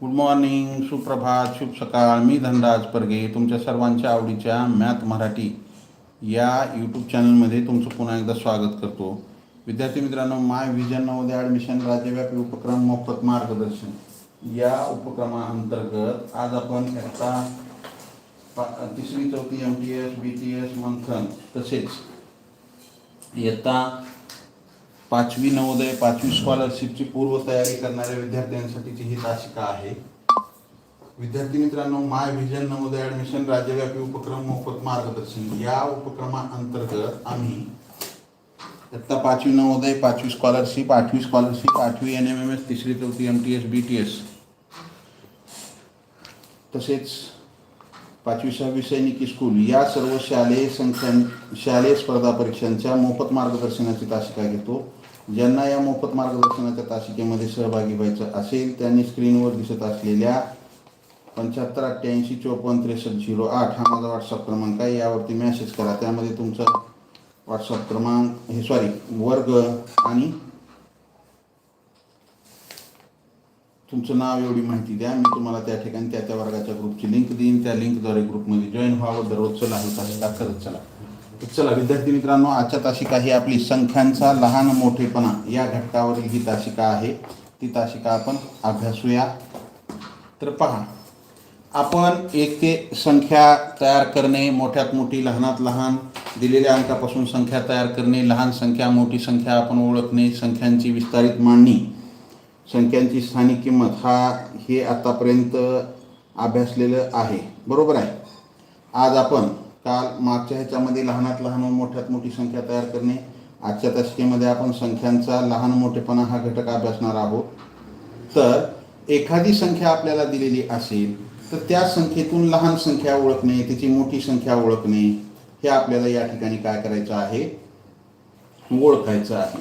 Good morning सुप्रभात शुभ सकाळ मी धनराज परगे तुमच्या सर्वांच्या आवडीच्या मॅथ मराठी या यूट्यूब चॅनलमध्ये तुमचं पुन्हा एकदा स्वागत करतो. विद्यार्थी मित्रांनो माय विजन नवोदय ॲडमिशन राज्यव्यापी उपक्रम मोफत मार्गदर्शन. या उपक्रमाअंतर्गत आज आपण इयत्ता पा तिसरी चौथी M T S B T S Manthan तसेच इयत्ता पाचवी नवोदय पाचवी स्कॉलरशिपची पूर्वतयारी करणाऱ्या विद्यार्थ्यांसाठीची ही तासिका आहे. विद्यार्थी मित्रांनो माय व्हिजन नवोदय ॲडमिशन राज्यव्यापी उपक्रम मोफत मार्गदर्शन. या उपक्रमाअंतर्गत आम्ही इयत्ता पाचवी नवोदय पाचवी स्कॉलरशिप आठवी स्कॉलरशिप आठवी एन एम एम एस तिसरी चौथी M T S B T S तसेच पाचवी सहावी सैनिकी स्कूल या सर्व शालेय संख्या शालेय स्पर्धा परीक्षांच्या मोफत मार्गदर्शनाची तासिका घेतो. ज्यांना या मोफत मार्गदर्शनाच्या तासिकेमध्ये सहभागी व्हायचं असेल त्यांनी स्क्रीनवर दिसत असलेल्या पंच्याहत्तर अठ्ठ्याऐंशी चोपन्न त्रेसष्ट झिरो आठ हा माझा व्हॉट्सअप क्रमांक आहे. यावरती मेसेज करा. त्यामध्ये तुमचा व्हॉट्सअप क्रमांक हे सॉरी वर्ग आणि तुमचं नाव एवढी माहिती द्या. मी तुम्हाला त्या ठिकाणी त्या त्या वर्गाच्या ग्रुपची लिंक देईन. त्या लिंकद्वारे ग्रुपमध्ये जॉईन व्हावं. चला लहान तासिका करत चला. चला विद्यार्थी मित्रांनो आजच्या तासिका ही आपली संख्यांचा लहान मोठेपणा. या घटकावरील ही तासिका आहे. ती तासिका आपण अभ्यासूया. तर पहा आपण एक ते संख्या तयार करणे मोठ्यात मोठी लहानात लहान दिलेल्या अंकापासून संख्या तयार करणे लहान संख्या मोठी संख्या आपण ओळखणे संख्यांची विस्तारित मांडणी संख्यांची स्थानिक किंमत हा हे आतापर्यंत अभ्यासलेलं आहे. बरोबर आहे? आज आपण काल मागच्या ह्याच्यामध्ये लहानात लहान व मोठ्यात मोठी संख्या तयार करणे. आजच्या तासिकेमध्ये आपण संख्यांचा लहान मोठेपणा हा घटक अभ्यासणार आहोत. तर एखादी संख्या आपल्याला दिलेली असेल तर त्या संख्येतून लहान संख्या ओळखणे त्याची मोठी संख्या ओळखणे हे आपल्याला या ठिकाणी काय करायचं आहे? ओळखायचं आहे.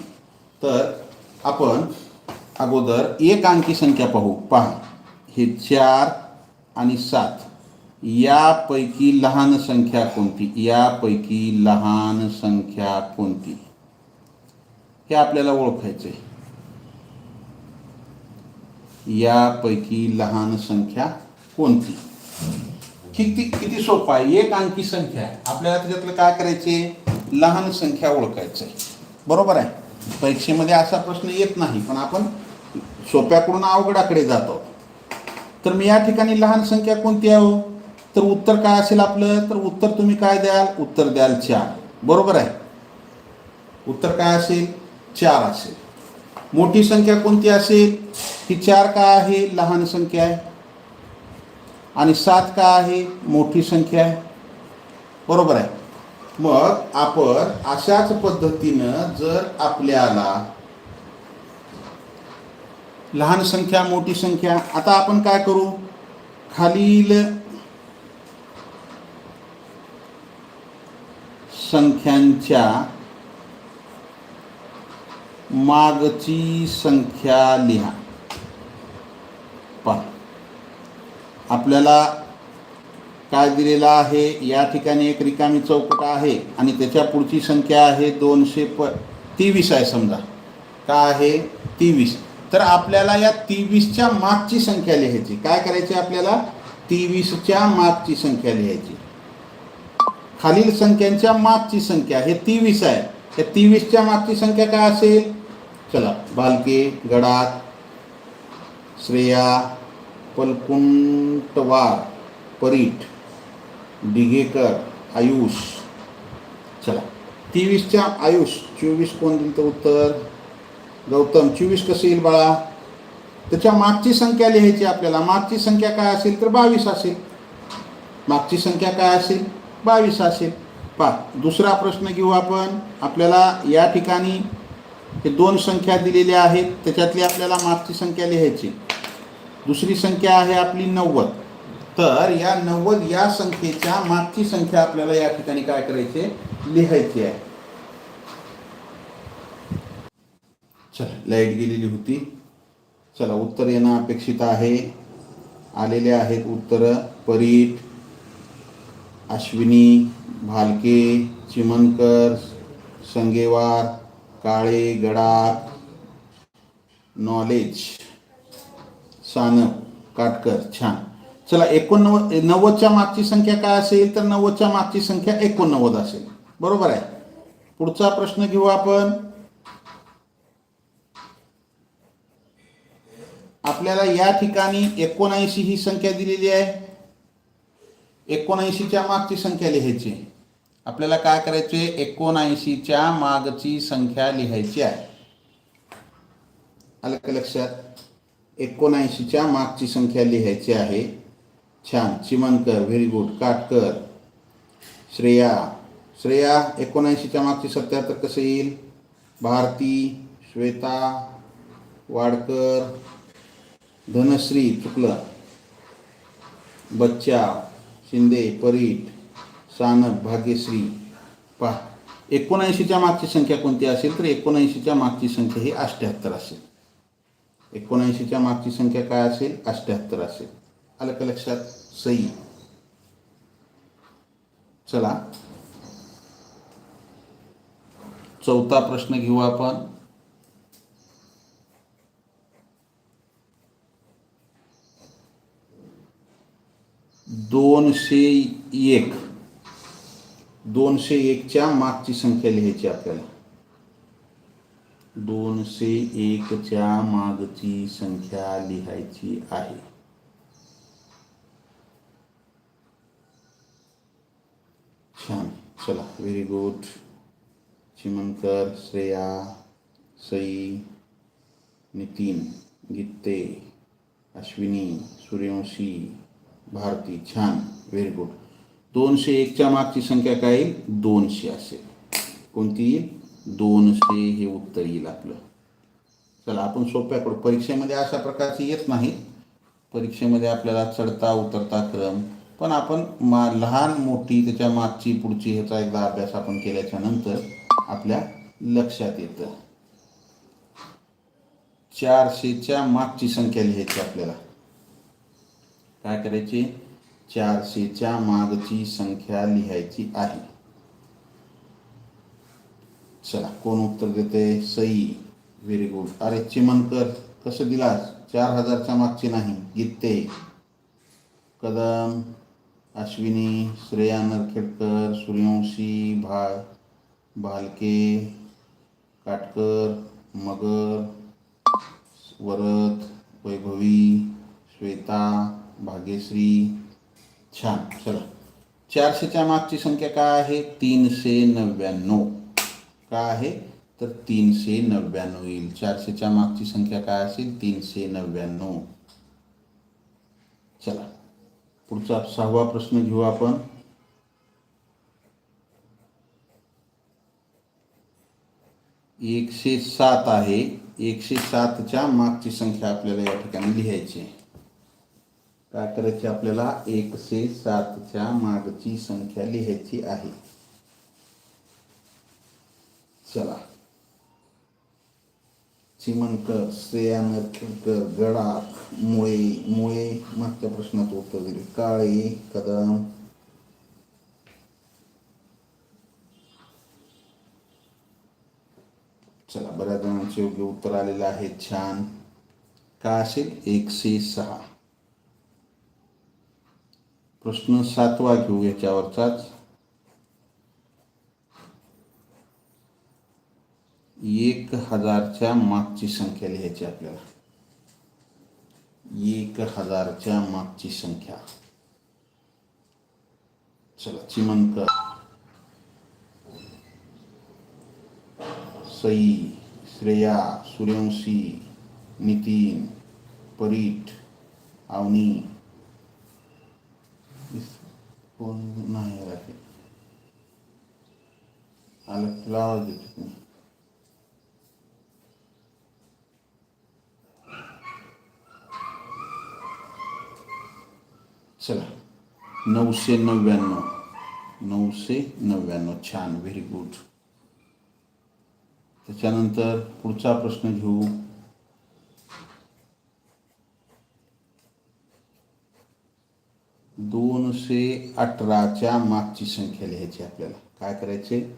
तर आपण अगोदर एक अंकी संख्या पाहू. पहा. हे चार आणि सात. यापैकी लहान संख्या कोणती? यापैकी लहान संख्या कोणती? हे आपल्याला ओळखायचं आहे यापैकी लहान संख्या कोणती? किती किती सोपं आहे? एक अंकी संख्या. आहे आपल्याला त्याच्यातलं काय करायचे लहान संख्या ओळखायचं आहे बरोबर आहे? परीक्षेमध्ये असा प्रश्न येत नाही पण आपण सोप्याकडून अवघडाकडे जातो. तर मी या ठिकाणी लहान संख्या कोणती आहे हो? तर उत्तर काय असेल आपलं? तर उत्तर तुम्ही काय द्याल? उत्तर द्याल चार. बरोबर आहे? उत्तर काय असेल? चार असेल. मोठी संख्या कोणती असेल? ही चार काय आहे? लहान संख्या आहे. आणि सात का आहे? मोठी संख्या आहे. बरोबर आहे? मग आपण अशाच पद्धतीनं जर आपल्याला लहान संख्या मोठी संख्या आता आपण काय करू? खालील संख्यांच्या मागची संख्या लिहा. पहा. आपल्याला काय दिलेला आहे? या ठिकाणी एक रिकामी चौकट आहे आणि त्याच्या पुढची संख्या आहे दोनशे प तेवीस आहे समजा. काय आहे? तेवीस. तर आपल्याला या तेवीसच्या मागची संख्या लिहायची. काय करायची आपल्याला? तेवीसच्या मागची संख्या लिहायची. खालील संख्यांच्या मागची संख्या हे तेवीस आहे. त्या तेवीसच्या मागची संख्या काय असेल? चला बालके गडात श्रेया पलकुंटवार परीठ डिगेकर आयुष. चला तेवीसच्या आयुष चोवीस कोण दिलं तर उत्तर? गौतम चोवीस कसं येईल बाळा? त्याच्या मागची संख्या लिहायची आपल्याला. मागची संख्या काय असेल तर बावीस असेल. मागची संख्या काय असेल? बावीस असेल. पा दुसरा प्रश्न घेऊ आपण. आपल्याला या ठिकाणी हे दोन संख्या दिलेल्या आहेत. त्याच्यातली आपल्याला मागची संख्या लिहायची. दुसरी संख्या आहे आपली नव्वद. तर या नव्वद या संख्येच्या मागची संख्या आपल्याला या ठिकाणी काय करायचे लिहायची आहे. चला लाइट गेलेली होती. चला उत्तर येणं अपेक्षित आहे. आलेले आहेत उत्तर. परीठ अश्विनी भालके चिमनकर संगेवार काळे गडाख नॉलेज सानप काटकर छान. चला एकोणनव्वद नव्वदच्या मागची संख्या काय असेल तर नव्वदच्या मागची संख्या एकोणनव्वद असेल. बरोबर आहे. पुढचा प्रश्न घेऊ आपण. आपल्याला या ठिकाणी एकोणऐंशी ही संख्या दिलेली आहे. एकोणऐंशीच्या मागची संख्या लिहायची. आपल्याला काय करायचे एकोणऐंशीच्या मागची संख्या लिहायची आहे. आलं का लक्षात? एकोणऐंशीच्या मागची संख्या लिहायची आहे. छान. Chimankar very good. Katkar. Shreya. Shreya एकोणऐंशीच्या मागची सत्याहत्तर कसं येईल? भारती श्वेता वाडकर धनश्री चुकलं. बच्चा. शिंदे परीट सानप भाग्यश्री. पहा एकोणऐंशीच्या मागची संख्या कोणती असेल तर एकोणऐंशीच्या मागची संख्या ही अष्ट्याहत्तर असेल. एकोणऐंशीच्या मागची संख्या काय असेल? अष्ट्याहत्तर असेल. आलं का लक्षात? सई. चला. चौथा प्रश्न घेऊ आपण. दोनशे एक. दोनशे एकच्या मागची संख्या लिहायची आपल्याला. दोनशे एकच्या मागची संख्या लिहायची आहे. छान. चला व्हेरी गुड चिमनकर श्रेया सई नितीन गीते अश्विनी सूर्यवंशी भारती छान व्हेरी गुड दोनशे एकच्या मागची संख्या काय येईल? दोनशे असेल. कोणती येईल? दोनशे हे उत्तर येईल आपलं. चला आपण सोप्याकडं परीक्षेमध्ये अशा प्रकारची येत नाही. परीक्षेमध्ये आपल्याला चढता उतरता क्रम. पण आपण मा लहान मोठी त्याच्या मागची पुढची ह्याचा एकदा अभ्यास आपण केल्याच्यानंतर आपल्या लक्षात येतं. चारशेच्या मागची संख्या लिहायची आपल्याला. काय करायची? चारशेच्या मागची संख्या लिहायची आहे. चला कोण उत्तर देते? सई. व्हेरी गुड अरे चिमनकर कसं दिलास? चार हजारच्या मागची नाही. गीते. कदम अश्विनी श्रेया नरखेडकर सूर्यवंशी भा भालके काटकर मगर वरद वैभवी भाग्यश्री छान चला. चारशेच्या मागची संख्या काय आहे? तीनशे नव्याण्णव. काय आहे? तर तीनशे नव्याण्णव येईल. चारशेच्या मागची संख्या काय असेल? तीनशे नव्याण्णव. चला. पुढचा सहावा प्रश्न घेऊ आपण. एकशे सात आहे. एकशे सातच्या मागची संख्या आपल्याला या ठिकाणी लिहायची आहे. काय करायची आपल्याला? एकशे सातच्या मागची संख्या लिहायची आहे. चला. चिमनकर श्रेया नरखेडकर गडाख मुळे मुळे मागच्या प्रश्नात उत्तर दिले. काळे कदम. चला बऱ्याच जणांचे योग्य उत्तर आलेले आहे छान. का असेल? एकशे सहा. प्रश्न सातवा घेऊ याच्यावरचाच. एक हजारच्या मागची संख्या लिहायची आपल्याला. एक हजारच्या मागची संख्या. चला चिमनकर सई श्रेया सूर्यवंशी नितीन परीठ अवनी कोण नाही राखे आलं तुला आवाज देतो तुम्ही. चला. नऊशे नव्याण्णव. नऊशे नव्याण्णव. छान. व्हेरी गुड त्याच्यानंतर पुढचा प्रश्न घेऊ. दोनशे अठराच्या मागची संख्या लिहायची आपल्याला. काय करायचे?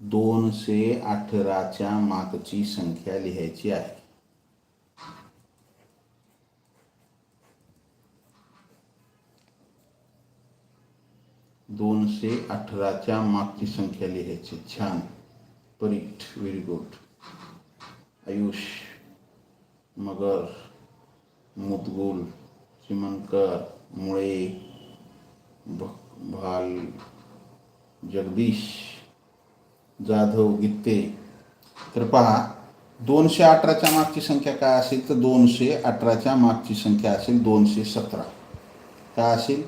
दोनशे अठराच्या मागची संख्या लिहायची आहे. दोनशे अठराच्या मागची संख्या लिहायची. छान. परीट. Very good Ayush. मगर. मुदगुल. चिमणकर मुळे. भाल जगदीश, जाधव, गित्ते. तर पहा, दोनशे अठराच्या मागची संख्या काय असेल? तर दोनशे अठराच्या मागची संख्या असेल दोनशे सतरा. काय असेल?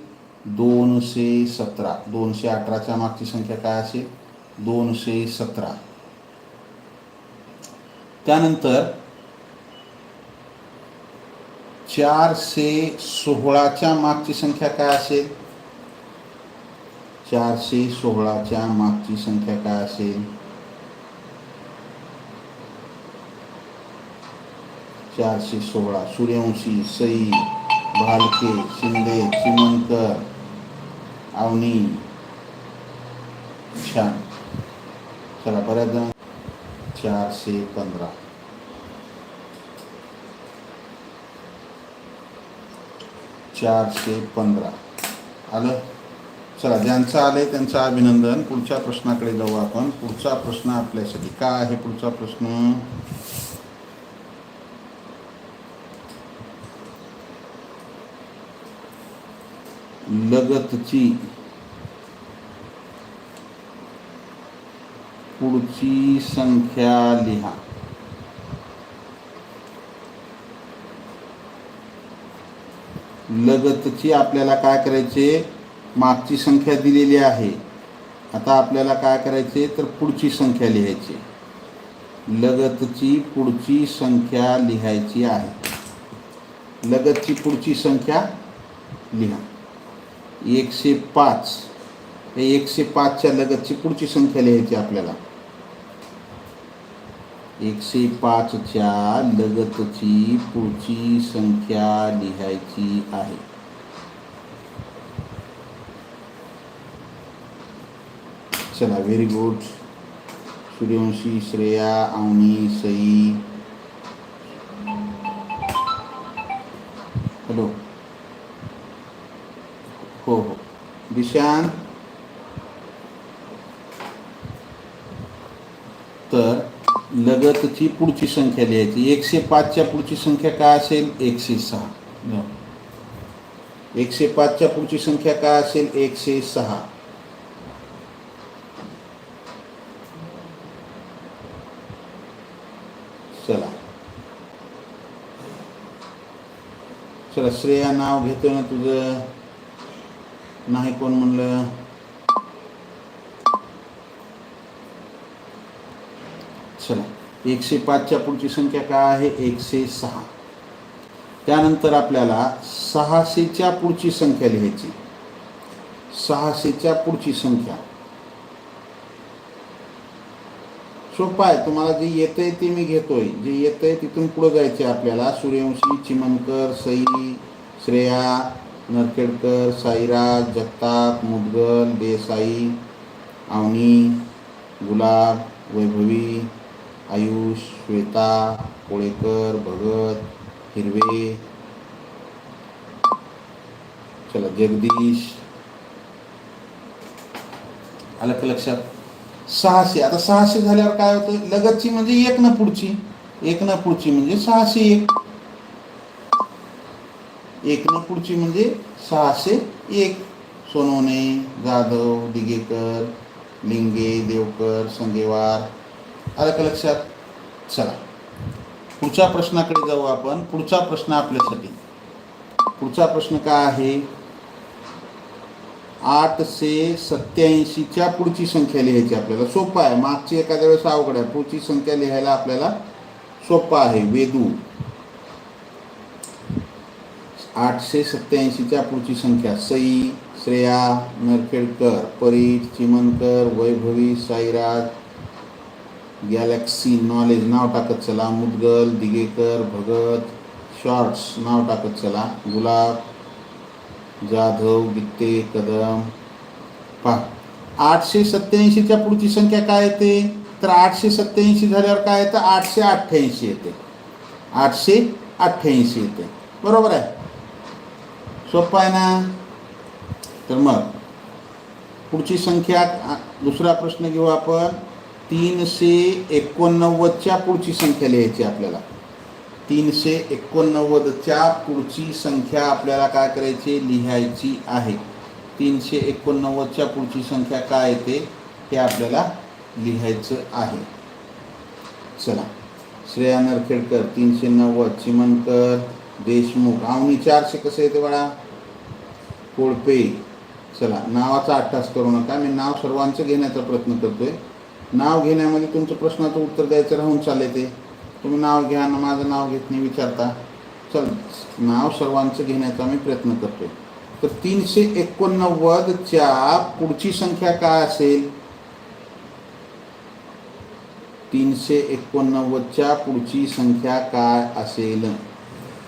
दोनशे सतरा. दोनशे अठराच्या मागची संख्या काय असेल? दोनशे सतरा. त्यानंतर चारशे सोळाच्या मागची संख्या काय असेल? चारशे सोळाच्या मागची संख्या काय असेल चारशे सोळा सूर्यवंशी, सई, भालके, शिंदे चिमणकर आवनी छान। चला बऱ्याच जण चारशे पंधरा चारशे पंधरा आलं चला ज्यांचं आलंय त्यांचं अभिनंदन. पुढच्या प्रश्नाकडे जाऊ आपण. पुढचा प्रश्न आपल्यासाठी काय आहे पुढचा प्रश्न? लगतची पुढची संख्या लिहा. लगतची आपल्याला काय करायचे? मागची संख्या दिलेली आहे. आता आपल्याला काय करायचे तर पुढची संख्या लिहायची. लगतची पुढची संख्या लिहायची आहे. लगतची पुढची संख्या लिहा. एकशे पाच. हे एकशे पाचच्या लगतची पुढची संख्या लिहायची आपल्याला. एकशे पाचच्या लगतची पुढची संख्या लिहायची आहे. चला very good Suryavanshi Shreya Avani Sai hello हो हो दिशान तर लगतची पुढची संख्या लिहायची. एकशे पाचच्या पुढची संख्या काय असेल? एकशे सहा. एकशे पाचच्या पुढची संख्या काय असेल? एकशे सहा. चला. चला श्रेया नाव घेतो ना तुझं? नाही कोण म्हणलं? चला एकशे पाचच्या पुढची संख्या काय आहे? एकशे सहा. त्यानंतर आपल्याला सहाशेच्या पुढची संख्या लिहायची. सहाशेच्या पुढची संख्या. सोपं आहे. तुम्हाला जे येतं आहे ते मी घेतोय. जे येतं आहे तिथून पुढे जायचे आपल्याला. सूर्यवंशी चिमणकर सई श्रेया नरखेडकर साईराज जगताप मुदगल देसाई आवनी गुलाब वैभवी आयुष श्वेता कोळेकर भगत हिरवे चला जगदीश. आलं का लक्षात? सहाशे. आता सहाशे झाल्यावर काय होतं? लगतची म्हणजे एक न पुढची. एक न पुढची म्हणजे सहाशे एक. एक न पुढची म्हणजे सहाशे एक. सोनवणे जाधव दिगेकर लिंगे देवकर संगेवार. आलं का लक्षात? चला. पुढच्या प्रश्नाकडे जाऊ आपण. पुढचा प्रश्न आपल्यासाठी. पुढचा प्रश्न काय आहे? आठशे सत्याऐंशीच्या पुढची संख्या लिहायची आपल्याला. सोपं आहे. मागची एखाद्या वेळेस अवघड आहे. पुढची संख्या लिहायला आपल्याला सोपं आहे. वेदू. आठशे सत्याऐंशीच्या पुढची संख्या. Sai Shreya Narkhedkar Parit Chimankar Vaibhavi Sairaj galaxy knowledge. नाव टाकत चला. मुदगल दिगेकर भगत शॉर्ट्स. नाव टाकत चला. गुलाब जाधव गित्ते कदम. पहा आठशे सत्याऐंशीच्या पुढची संख्या काय येते? तर आठशे सत्याऐंशी झाल्यावर काय येतं? आठशे अठ्ठ्याऐंशी येते. आठशे अठ्ठ्याऐंशी येते. बरोबर आहे? सोपं आहे ना? तर मग पुढची संख्या दुसरा प्रश्न घेऊ आपण. तीनशे एकोणनव्वदच्या पुढची संख्या लिहायची आपल्याला. तीनशे एकोणनव्वदच्या पुढची संख्या आपल्याला काय करायची लिहायची आहे. तीनशे एकोणनव्वदच्या पुढची संख्या काय येते हे आपल्याला लिहायचं आहे. चला. श्रेया नरखेडकर तीनशे नव्वद चिमनकर देशमुख. आवनी चारशे कसं येते बाळा? कोळपे. चला नावाचा अट्टास करू नका. मी नाव सर्वांचं घेण्याचा प्रयत्न करतोय. नाव घेण्यामध्ये तुमचं प्रश्नाचं उत्तर द्यायचं राहून चालले ते. तुम्ही नाव घ्या ना माझं नाव घेत नाही विचारता. चल नाव सर्वांचं घेण्याचा मी प्रयत्न करतो तर तीनशे एकोणनव्वदच्या पुढची संख्या काय असेल? तीनशे एकोणनव्वदच्या पुढची संख्या काय असेल?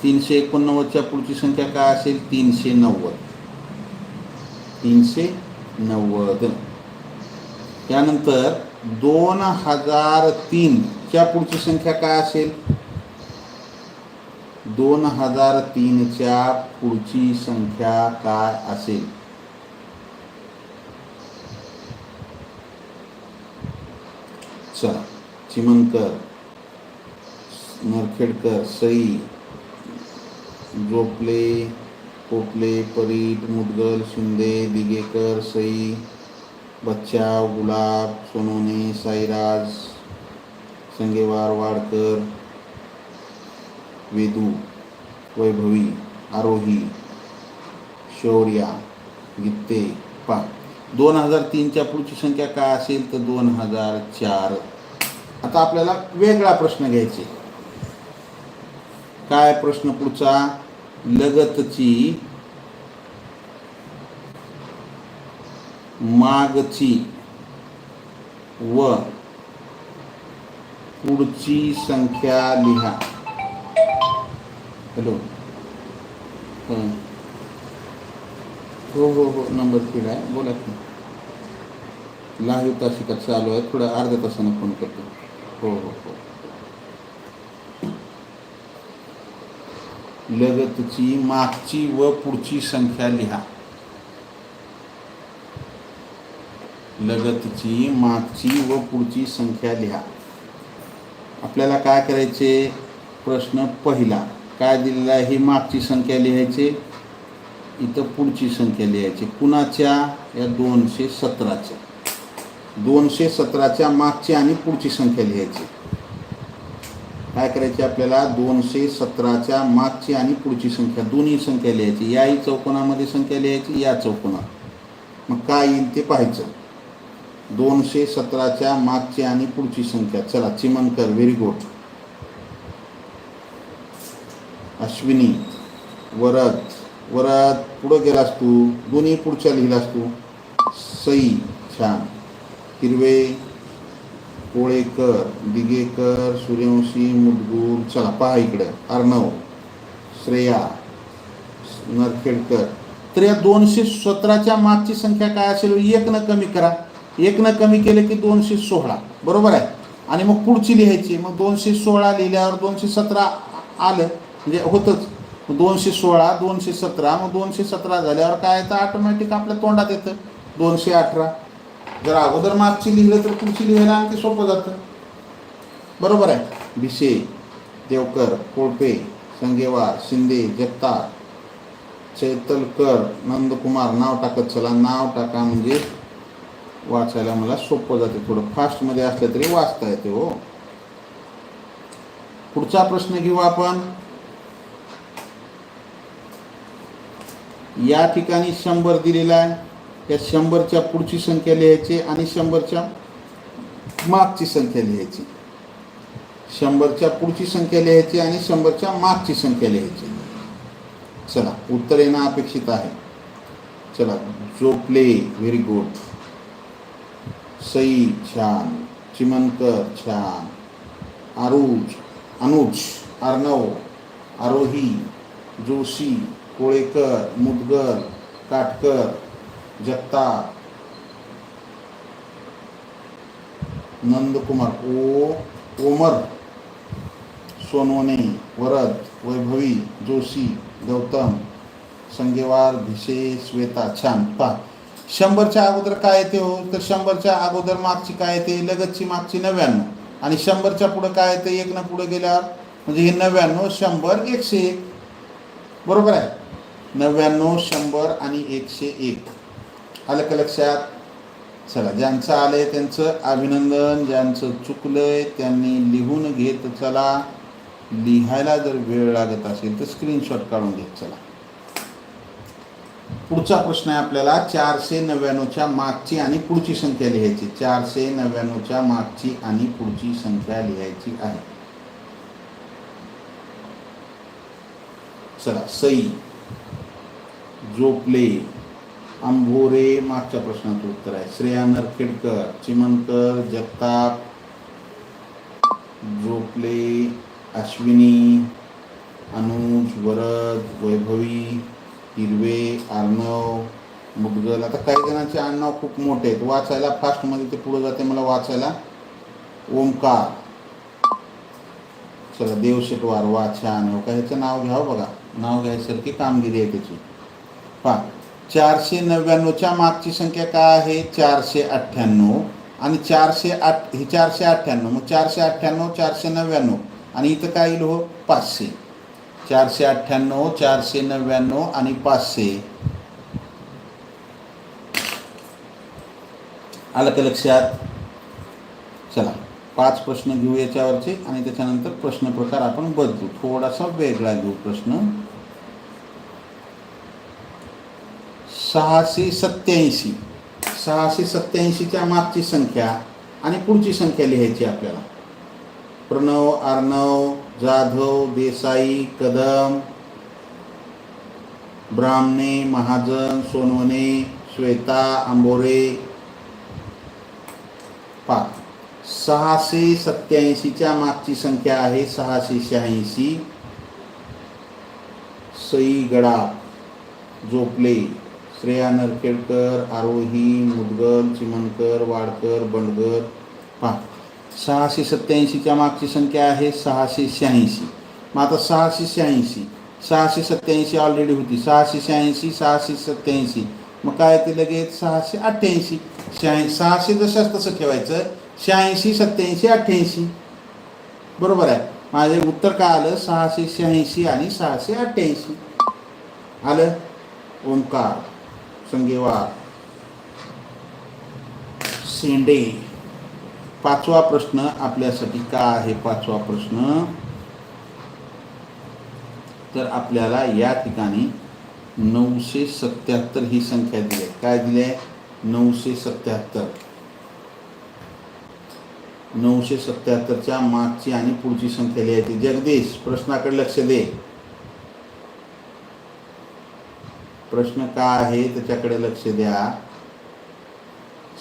तीनशे एकोणनव्वदच्या पुढची संख्या काय असेल? तीनशे नव्वद. तीनशे नव्वद. त्यानंतर दोन हजार तीन तीनच्या पुढची संख्या काय असेल दोन हज़ार तीनच्या पुढची संख्या काय असेल चला चिमनकर नरखेडकर, सई, जोपले, पोपले परीट मुदगल, शिंदे, दिगेकर, सई बच्चा गुलाब सोनवणे साईराज संगेवार वाडकर वेदू वैभवी आरोही शौर्या गित्ते पा दोन हजार तीनच्या पुढची संख्या काय असेल तर दोन हजार चार. आता आपल्याला वेगळा प्रश्न घ्यायचे. काय प्रश्न पुढचा? लगतची मागची व पुढची संख्या लिहा. हॅलो हो. हो हो नंबर दिला आहे. बोला की. लाईव्ह तासिका चालू आहे? थोडं अर्ध्या तासानं फोन करतो. हो हो हो. लगतची मागची व पुढची संख्या लिहा. लगतची मागची व पुढची संख्या लिहा. आपल्याला काय करायचे? प्रश्न पहिला काय दिलेला आहे? ही मागची संख्या लिहायची. इथं पुढची संख्या लिहायची. कुणाच्या? या दोनशे सतराच्या. दोनशे सतराच्या मागची आणि पुढची संख्या लिहायची. काय करायची आपल्याला? दोनशे सतराच्या मागची आणि पुढची संख्या. दोन्ही संख्या लिहायची. याही चौकोनामध्ये संख्या लिहायची या चौकोनात. मग काय येईल ते पाहायचं. दोनशे सतराच्या मागची आणि पुढची संख्या. चला चिमनकर व्हेरी गुड अश्विनी वरद. वरद पुढं गेलास तू? दोन्ही पुढच्या लिहिलास तू? सई छान. हिरवे कोळेकर दिगेकर सूर्यवंशी मुदगूर चला पहा इकडं. अर्णव श्रेया नरखेडकर. तर या दोनशे सतराच्या मागची संख्या काय असेल? एक न कमी करा. एकनं कमी केलं की दोनशे सोळा. बरोबर आहे? आणि मग पुढची लिहायची. मग दोनशे सोळा लिहिल्यावर दोनशे सतरा आलं. म्हणजे होतंच. दोनशे सोळा दोनशे सतरा मग दोनशे सतरा झाल्यावर काय येतं? ऑटोमॅटिक आपल्या तोंडात येतं. दोनशे अठरा. जर अगोदर मागची लिहिलं तर पुढची लिहायला आणखी सोपं जातं. बरोबर आहे? भिसे देवकर कोळपे संगेवार शिंदे जगतार चैतलकर नंदकुमार नाव टाकत चला. नाव टाका म्हणजे वाचायला मला सोपं जाते. थोडं फास्टमध्ये असलं तरी वाचता येते हो. पुढचा प्रश्न घेऊ आपण. या ठिकाणी शंभर दिलेला आहे. या शंभरच्या पुढची संख्या लिहायची आणि शंभरच्या मागची संख्या लिहायची. शंभरच्या पुढची संख्या लिहायची आणि शंभरच्या मागची संख्या लिहायची. चला उत्तर येणं अपेक्षित आहे. चला जो प्ले व्हेरी गुड सई छान चिमनकर छान आरुज अनुज अर्णव आरोही जोशी कोळेकर मुदगल काटकर जगताप नंदकुमार ओ ओमर सोनोने वरद वैभवी जोशी गौतम संगेवार भिसे श्वेता छान. पा शंभरच्या अगोदर काय येते हो? तर शंभरच्या अगोदर मागची काय येते? लगतची मागची नव्याण्णव. आणि शंभरच्या पुढं काय येते? एक न पुढं गेल्यावर म्हणजे हे नव्याण्णव शंभर एकशे एक. बरोबर आहे? नव्याण्णव शंभर आणि एकशे एक. आलं का लक्षात? चला ज्यांचं आलंय त्यांचं अभिनंदन ज्यांचं चुकलंय त्यांनी लिहून घेत चला. लिहायला जर वेळ लागत असेल तर स्क्रीनशॉट काढून घेत चला. पुढचा प्रश्न आहे आपल्याला चारशे नव्याण्णवच्या मागची आणि पुढची संख्या लिहायची. चारशे नव्याण्णवच्या मागची आणि पुढची संख्या लिहायची आहे. चला सई जोपले अंभोरे मागच्या प्रश्नाचं उत्तर आहे. श्रेया नरखेडकर चिमनकर जगताप जोपले अश्विनी अनुज वरद वैभवी हिरवे आर्णव मुदगल आता काही जणांचे आडनाव खूप मोठे आहेत. वाचायला फास्टमध्ये ते पुढे जाते. मला वाचायला ओंकार. चला देवशेटवार वा छान हो का ह्याचं नाव घ्यावं बघा. नाव घ्यायसारखी कामगिरी आहे त्याची. पहा. चारशे नव्याण्णवच्या मागची संख्या काय आहे? चारशे अठ्ठ्याण्णव. आणि चारशे आठ ही चारशे अठ्ठ्याण्णव. मग चारशे अठ्ठ्याण्णव चारशे नव्याण्णव. आणि इथं काय येईल हो? पाचशे. चारशे अठ्ठ्याण्णव चारशे नव्याण्णव आणि पाचशे. आलं का लक्षात? चला पाच प्रश्न घेऊ याच्यावरचे आणि त्याच्यानंतर प्रश्न प्रकार आपण बदलू. थोडासा वेगळा घेऊ प्रश्न. सहाशे सत्याऐंशी सहाशे सत्याऐंशीच्या मागची संख्या आणि पुढची संख्या लिहायची आपल्याला. प्रणव अर्णव जाधव देसाई कदम ब्राह्मणे महाजन सोनवणे श्वेता आंबोरे पाच सहाशे सत्याऐंशीच्या मागची संख्या आहे सहाशे शहाऐंशी. सई गडा श्रेया नरखेडकर आरोही मुदगल चिमणकर वाडकर बंडगर पा सहाशे सत्याऐंशीच्या मागची संख्या आहे सहाशे शहाऐंशी. मग आता सहाशे शहाऐंशी. सहाशे सत्याऐंशी ऑलरेडी होती. सहाशे शहाऐंशी सहाशे सत्याऐंशी मग काय ते लगेच? सहाशे अठ्ठ्याऐंशी. शहाऐंशी सहाशे जशाच तसं ठेवायचं. शहाऐंशी सत्याऐंशी अठ्ठ्याऐंशी. बरोबर आहे. माझे उत्तर काय आलं? सहाशे शहाऐंशी आणि सहाशे अठ्ठ्याऐंशी. आलं? ओंकार. संगेवार शेंडे. पाचवा प्रश्न आपल्यासाठी का आहे पाचवा प्रश्न? तर आपल्याला या ठिकाणी नऊशे सत्याहत्तर ही संख्या दिली आहे. काय दिली आहे? नऊशे सत्याहत्तर. नऊशे सत्याहत्तरच्या मागची आणि पुढची संख्या लिहायची. जगदीश प्रश्नाकडे लक्ष दे. प्रश्न का आहे? त्याच्याकडे लक्ष द्या.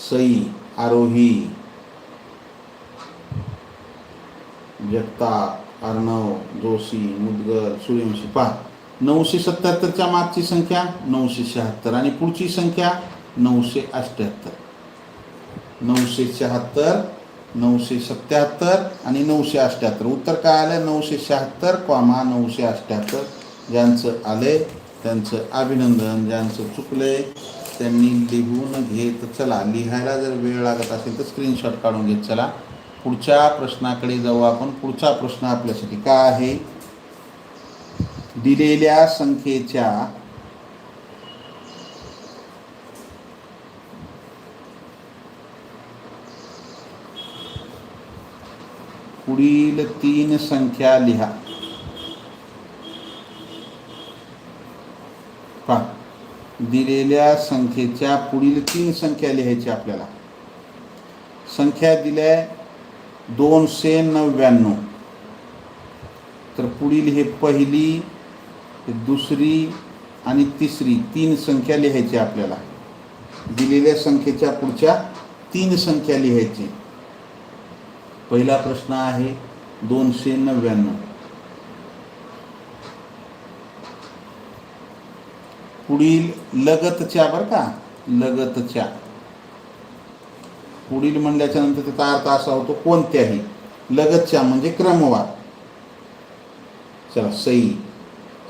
सई आरोही. जगताप अर्णव जोशी मुदगर सूर्यवंशी पहा नऊशे सत्याहत्तरच्या मागची संख्या नऊशे शहात्तर आणि पुढची संख्या नऊशे अठ्ठ्याहत्तर नऊशे शहात्तर नऊशे सत्याहत्तर आणि नऊशे अठ्ठ्याहत्तर उत्तर काय आलं? नऊशे शहात्तर कॉमा नऊशे अठ्ठ्याहत्तर ज्यांचं आले त्यांचं अभिनंदन. ज्यांचं चुकले त्यांनी लिहून घेत चला. लिहायला जर वेळ लागत असेल तर स्क्रीनशॉट काढून घेत चला. पुढच्या प्रश्नाकडे जाऊ आपण. पुढचा प्रश्न आपल्यासाठी काय आहे? दिलेल्या संख्येच्या पुढील तीन संख्या लिहा. पहा. दिलेल्या संख्येच्या पुढील तीन संख्या लिहायच्या आपल्याला. संख्या दिल्या दोनशे नव्याण्णव. तर पुढील हे पहिली हे दुसरी आणि तिसरी तीन संख्या लिहायची आपल्याला. दिलेल्या संख्येच्या पुढच्या तीन संख्या लिहायची. पहिला प्रश्न आहे दोनशे नव्याण्णव. पुढील लगतच्या बरं का लगतच्या. पुढील म्हणल्याच्या नंतर त्याचा अर्थ असा होतो कोणत्याही. लगतच्या म्हणजे क्रमवार. चला सई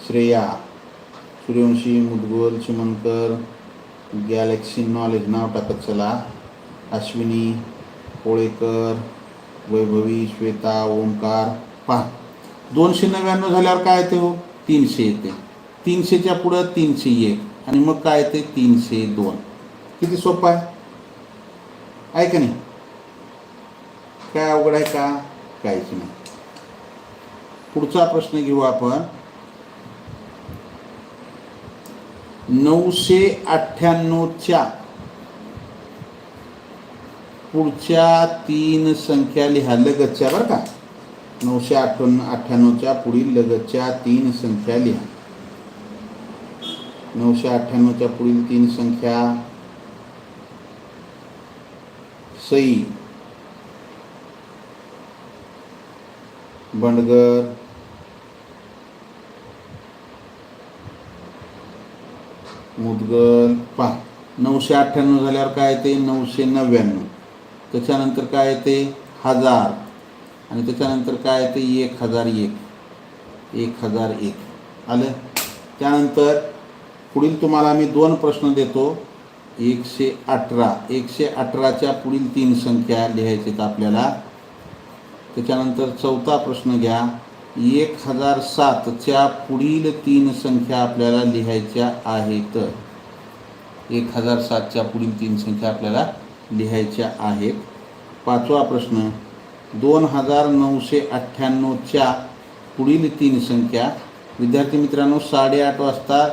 श्रेया सूर्यवंशी मुदगोल चिमणकर गॅलेक्सी नॉलेज नाव टाकत चला. अश्विनी कोळेकर वैभवी श्वेता ओंकार पहा. दोनशे नव्याण्णव झाल्यावर काय येते हो? तीनशे येते. तीनशेच्या पुढं तीनशे एक. आणि मग काय येते? तीनशे दोन. किती सोपं आहे? आहे का नाही? काय अवघड आहे का? काहीच नाही. पुढचा प्रश्न घेऊ आपण. नऊशे अठ्ठ्याण्णवच्या पुढच्या तीन संख्या लिहा. लगतच्या बरं का? नऊशे अठ्ठ्याण्णव अठ्ठ्याण्णवच्या पुढील लगतच्या तीन संख्या लिहा. नऊशे अठ्ठ्याण्णवच्या पुढील तीन संख्या. सई. बंडगर. मुदगल. पहा नऊशे अठ्ठ्याण्णव झाल्यावर काय येते नऊशे नव्याण्णव. त्याच्यानंतर काय येते हजार. आणि त्याच्यानंतर काय येते एक हजार एक. एक हजार एक. आलं? त्यानंतर पुढील तुम्हाला मी दोन प्रश्न देतो. एकशे अठरा. एकशे अठराच्या पुढील तीन संख्या लिहायच्यात आपल्याला. त्याच्यानंतर चौथा प्रश्न घ्या. एक हजार सातच्या पुढील तीन संख्या आपल्याला लिहायच्या आहेत. एक हजार सातच्या पुढील तीन संख्या आपल्याला लिहायच्या आहेत. पाचवा प्रश्न. दोन हजार नऊशे अठ्ठ्याण्णवच्या पुढील तीन संख्या. विद्यार्थी मित्रांनो साडेआठ वाजता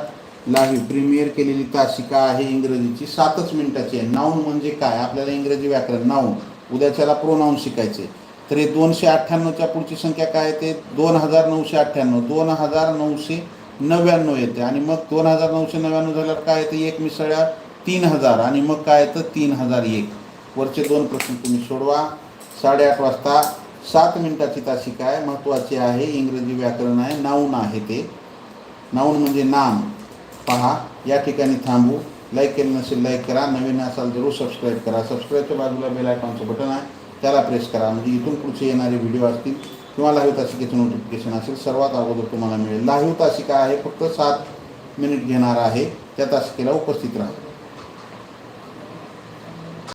लाही प्रीमियर केलेली तासिका आहे इंग्रजीची? सातच मिनिटाची आहे. नाऊन म्हणजे काय? आपल्याला इंग्रजी व्याकरण नाऊन. उद्याच्याला प्रोनाऊन शिकायचे. तर हे दोनशे अठ्ठ्याण्णवच्या पुढची संख्या काय येते दोन हजार नऊशे अठ्ठ्याण्णव. दोन हजार नऊशे नव्याण्णव येते. आणि मग दोन हजार नऊशे नव्याण्णव झाल्यावर काय येतं? एक मिसळ्या तीन हजार. आणि मग काय येतं? तीन हजार एक. वरचे दोन प्रश्न तुम्ही सोडवा. साडेआठ वाजता सात मिनिटाची तासिका आहे. महत्त्वाची आहे. इंग्रजी व्याकरण आहे. नाऊन आहे ते. नाऊन म्हणजे नाम. पहा या ठिकाणी थांबू. लाईक केलं नसेल लाईक करा. नवीन असाल जरूर सबस्क्राईब करा. सबस्क्राईबच्या बाजूला बेल आयकॉनचं बटन आहे. त्याला प्रेस करा. म्हणजे इथून पुढचे येणारे व्हिडिओ असतील किंवा लाईव्ह तासिकेचं नोटिफिकेशन असेल सर्वात अगोदर तुम्हाला मिळेल. लाईव्ह तासिका आहे फक्त सात मिनिट घेणार आहे. त्या तासिकेला उपस्थित राहा.